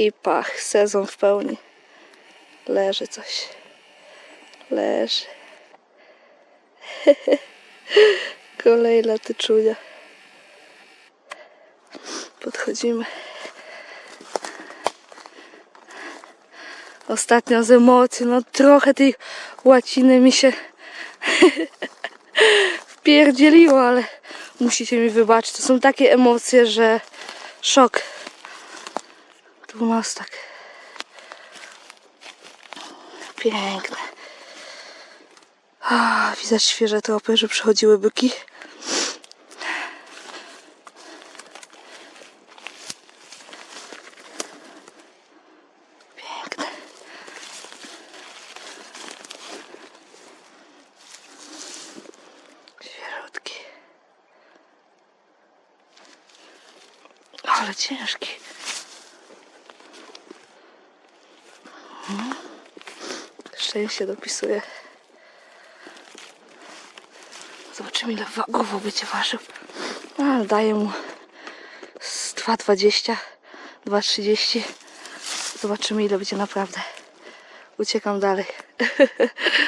I pach, sezon w pełni. Leży coś. Leży. Kolejna tyczunia. Podchodzimy. Ostatnio z emocji, no trochę tej łaciny mi się wpierdzieliło, ale musicie mi wybaczyć. To są takie emocje, że szok. Dwunastak. Piękne. A, widać świeże tropy, że przychodziły byki. Piękne. Świeżutki. Ale ciężki. Szczęście dopisuje. Zobaczymy ile wagowo będzie ważył. A, daję mu z 2,20, 2,30. Zobaczymy ile będzie naprawdę. Uciekam dalej.